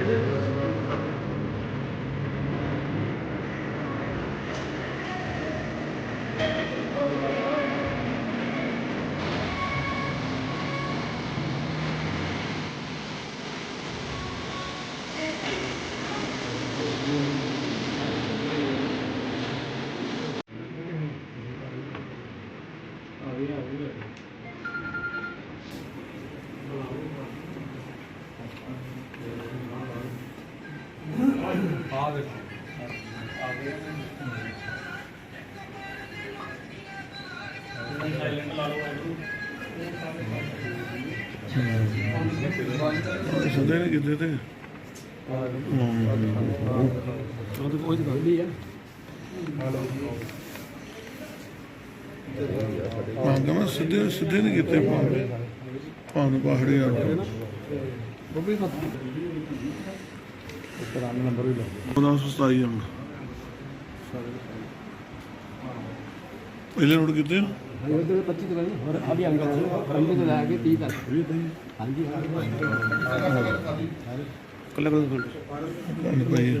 Yeah, we do. ਸੁਣਦੇ ਨੇ ਕਿਤੇ ਤੇ ਉਹ ਤਾਂ ਕੋਈ ਗੱਲ ਨਹੀਂ ਆ ਹਾਂ ਸਿੱਧੇ ਸਿੱਧੇ ਨਹੀਂ ਕੀਤੇ ਪਾਉਂਦੇ ਪਾਉਂ ਪਹਾੜੀ ਆ ਬੱਬੀ ਖਤ ਪੁਰਾਣਾ ਨੰਬਰ ਵੀ ਲੱਗ ਉਹਦਾ ਸੁਸਤਾਈ ਹੁਣ ਪਹਿਲੇ ਨੋਟ ਕੀਤੇ ਨਾ 25 ਤੋਂ ਨਹੀਂ ਹੋਰ ਆ ਵੀ ਅੰਗਲ ਸੀ ਅੰਗਲ ਤੋਂ ਲੈ ਕੇ 30 ਤੱਕ ਹਾਂਜੀ ਕੱਲਾ ਕੱਲਾ ਕੰਨ ਪਈ ਆ।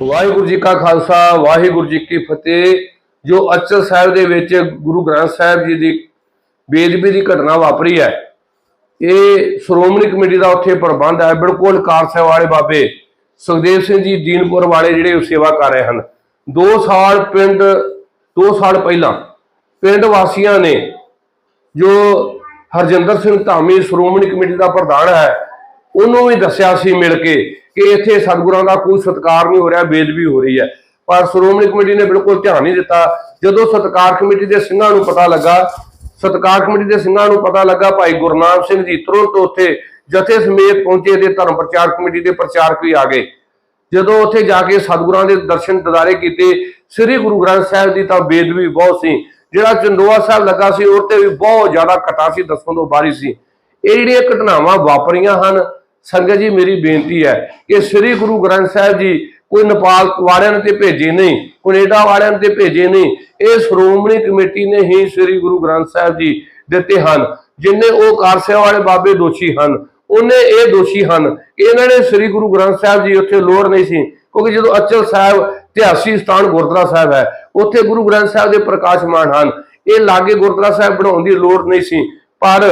ਵਾਹਿਗੁਰੂ ਜੀ ਕਾ ਖਾਲਸਾ, ਵਾਹਿਗੁਰੂ ਜੀ ਕੀ ਫਤਿਹ। ਜੋ ਅਚਲ ਸਾਹਿਬ ਦੇ ਵਿੱਚ ਗੁਰੂ ਗ੍ਰੰਥ ਸਾਹਿਬ ਜੀ ਦੀ ਬੇਦਬੀ ਦੀ ਘਟਨਾ ਵਾਪਰੀ ਹੈ, ਇਹ ਸ਼੍ਰੋਮਣੀ ਕਮੇਟੀ ਦਾ ਉੱਥੇ ਪ੍ਰਬੰਧ ਹੈ। ਬਿਲਕੁਲ ਕਾਰਸੇ ਵਾਲੇ ਬਾਬੇ ਸੁਖਦੇਵ ਸਿੰਘ ਜੀ ਦੀਨਪੁਰ ਵਾਲੇ ਜਿਹੜੇ ਸੇਵਾ ਕਰ ਰਹੇ ਹਨ। 2 ਸਾਲ ਪਿੰਡ 2 ਸਾਲ ਪਹਿਲਾਂ ਪਿੰਡ ਵਾਸੀਆਂ ਨੇ ਜੋ ਹਰਜਿੰਦਰ ਸਿੰਘ ਧਾਮੀ ਸ਼੍ਰੋਮਣੀ ਕਮੇਟੀ ਦਾ ਪ੍ਰਧਾਨ ਹੈ, ਉਹਨੂੰ ਵੀ ਦੱਸਿਆ ਸੀ ਮਿਲ ਕੇ ਕਿ ਇੱਥੇ ਸਤਿਗੁਰਾਂ ਦਾ ਕੋਈ ਸਤਿਕਾਰ ਨਹੀਂ ਹੋ ਰਿਹਾ ਬੇਦਬੀ ਹੋ ਰਹੀ ਹੈ। ਪਰ ਸ਼੍ਰੋਮਣੀ ਕਮੇਟੀ ਨੇ ਬਿਲਕੁਲ ਧਿਆਨ ਨਹੀਂ ਦਿੱਤਾ। ਜਦੋਂ ਸਤਿਕਾਰ ਕਮੇਟੀ ਦੇ ਸਿੰਘਾਂ ਨੂੰ ਪਤਾ ਲੱਗਾ, ਸਤਿਕਾਰ ਕਮੇਟੀ ਦੇ ਸਿੰਘਾਂ ਨੂੰ ਪਤਾ ਲੱਗਾ, ਭਾਈ ਗੁਰਨਾਮ ਸਿੰਘ ਜੀ ਤੁਰੰਤ ਉੱਥੇ ਜਥੇ ਸਮੇਤ ਪਹੁੰਚੇ ਤੇ ਧਰਮ ਪ੍ਰਚਾਰ ਕਮੇਟੀ ਦੇ ਪ੍ਰਚਾਰਕ ਵੀ ਆ ਗਏ। ਜਦੋਂ ਉੱਥੇ ਜਾ ਕੇ ਸਤਿਗੁਰਾਂ ਦੇ ਦਰਸ਼ਨ ਦਿਦਾਰੇ ਕੀਤੇ, ਸ੍ਰੀ ਗੁਰੂ ਗ੍ਰੰਥ ਸਾਹਿਬ ਦੀ ਤਾਂ ਬੇਦਬੀ ਬਹੁਤ ਸੀ। ਜਿਹੜਾ ਚੰਦੋਆ ਸਾਹਿਬ ਲੱਗਾ ਸੀ, ਉਹ ਤੇ ਵੀ ਬਹੁਤ ਜ਼ਿਆਦਾ ਘਟਾ ਸੀ, ਦੱਸਣ ਤੋਂ ਬਾਰੀ ਸੀ। ਇਹ ਜਿਹੜੀਆਂ ਘਟਨਾਵਾਂ ਵਾਪਰੀਆਂ ਹਨ, ਸੰਗਤ ਜੀ, ਮੇਰੀ ਬੇਨਤੀ ਹੈ ਕਿ ਸ੍ਰੀ ਗੁਰੂ ਗ੍ਰੰਥ ਸਾਹਿਬ ਜੀ ਕੋਈ ਨੇਪਾਲ ਵਾਲਿਆਂ ਨੇ ਤੇ ਭੇਜੇ ਨਹੀਂ, ਕੈਨੇਡਾ ਵਾਲਿਆਂ ਨੇ ਤੇ ਭੇਜੇ ਨਹੀਂ, ਇਹ ਸ਼੍ਰੋਮਣੀ ਕਮੇਟੀ ਨੇ ਹੀ ਸ੍ਰੀ ਗੁਰੂ ਗ੍ਰੰਥ ਸਾਹਿਬ ਜੀ ਦਿੱਤੇ ਹਨ ਜਿਨਨੇ ਉਹ ਕਾਰਸਿਆ ਵਾਲੇ ਬਾਬੇ ਦੋਸ਼ੀ ਹਨ, ਉਹਨੇ ਇਹ ਦੋਸ਼ੀ ਹਨ, ਇਹਨਾਂ ਨੇ ਸ੍ਰੀ ਗੁਰੂ ਗ੍ਰੰਥ ਸਾਹਿਬ ਜੀ ਉੱਥੇ ਲੋੜ ਨਹੀਂ ਸੀ, ਕਿਉਂਕਿ ਜਦੋਂ ਅਚਲ ਸਾਹਿਬ ਇਤਿਹਾਸੀ ਸਥਾਨ ਗੁਰਦੁਆਰਾ ਸਾਹਿਬ ਹੈ। ਉੱਥੇ ਗੁਰੂ ਗ੍ਰੰਥ ਸਾਹਿਬ ਦੇ ਪ੍ਰਕਾਸ਼ਮਾਨ ਹਨ। ਇਹ ਲਾਗੇ ਗੁਰਦੁਆਰਾ ਸਾਹਿਬ ਬਣਾਉਣ ਦੀ ਲੋੜ ਨਹੀਂ ਸੀ। ਪਰ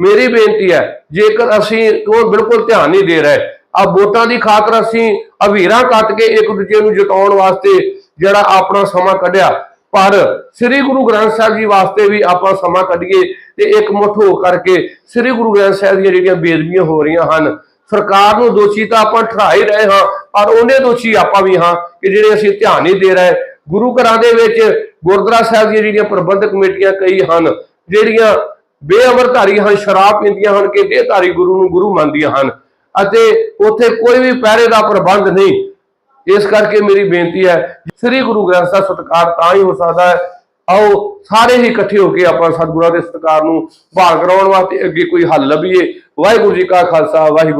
ਮੇਰੀ ਬੇਨਤੀ ਹੈ, ਜੇਕਰ ਅਸੀਂ ਉਹ ਬਿਲਕੁਲ ਧਿਆਨ ਨਹੀਂ ਦੇ ਰਹੇ ਆ ਵੋਟਾਂ ਦੀ ਖਾਤਰ ਅਸੀਂ ਅਵੀਰਾਂ ਕੱਟ ਕੇ ਇੱਕ ਦੂਜੇ ਨੂੰ ਜਿਤਾਉਣ ਵਾਸਤੇ ਜਿਹੜਾ ਆਪਣਾ ਸਮਾਂ ਕੱਢਿਆ, ਪਰ ਸ੍ਰੀ ਗੁਰੂ ਗ੍ਰੰਥ ਸਾਹਿਬ ਜੀ ਵਾਸਤੇ ਵੀ ਆਪਾਂ ਸਮਾਂ ਕੱਢੀਏ ਤੇ ਇੱਕ ਮੁੱਠ ਹੋ ਕਰਕੇ ਸ੍ਰੀ ਗੁਰੂ ਗ੍ਰੰਥ ਸਾਹਿਬ ਦੀਆਂ ਜਿਹੜੀਆਂ ਬੇਦਬੀਆਂ ਹੋ ਰਹੀਆਂ ਹਨ ਸਰਕਾਰ ਨੂੰ ਦੋਸ਼ੀ ਤਾਂ ਆਪਾਂ ਠਹਿਰਾ ਹੀ ਰਹੇ ਹਾਂ, ਪਰ ਉਹਨੇ ਦੋਸ਼ੀ ਆਪਾਂ ਵੀ ਹਾਂ ਕਿ ਜਿਹੜੇ ਅਸੀਂ ਧਿਆਨ ਨਹੀਂ ਦੇ ਰਹੇ। ਗੁਰੂ ਘਰਾਂ ਦੇ ਵਿੱਚ ਗੁਰਦੁਆਰਾ ਸਾਹਿਬ ਦੀਆਂ ਜਿਹੜੀਆਂ ਪ੍ਰਬੰਧਕ ਕਮੇਟੀਆਂ ਕਈ ਹਨ, ਜਿਹੜੀਆਂ ਬੇਅਮਰਧਾਰੀ ਹਨ, ਸ਼ਰਾਬ ਪੀਂਦੀਆਂ ਹਨ ਕਿ ਦੇਹਧਾਰੀ ਗੁਰੂ ਨੂੰ ਗੁਰੂ ਮੰਨਦੀਆਂ ਹਨ, ਅਤੇ ਉੱਥੇ ਕੋਈ ਵੀ ਪਹਿਰੇ ਦਾ ਪ੍ਰਬੰਧ ਨਹੀਂ। ਇਸ ਕਰਕੇ ਮੇਰੀ ਬੇਨਤੀ ਹੈ, ਸ੍ਰੀ ਗੁਰੂ ਗ੍ਰੰਥ ਸਾਹਿਬ ਸਤਿਕਾਰ ਤਾਂ ਹੀ ਹੋ ਸਕਦਾ ਹੈ। ਆਓ, ਸਾਰੇ ਹੀ ਇਕੱਠੇ ਹੋ ਕੇ ਆਪਾਂ ਸਤਿਗੁਰਾਂ ਦੇ ਸਤਿਕਾਰ ਨੂੰ ਬਹਾਲ ਕਰਾਉਣ ਵਾਸਤੇ ਅੱਗੇ ਕੋਈ ਹੱਲ ਲੱਭੀਏ। ਵਾਹਿਗੁਰੂ ਜੀ ਕਾ ਖਾਲਸਾ, ਵਾਹਿਗੁਰੂ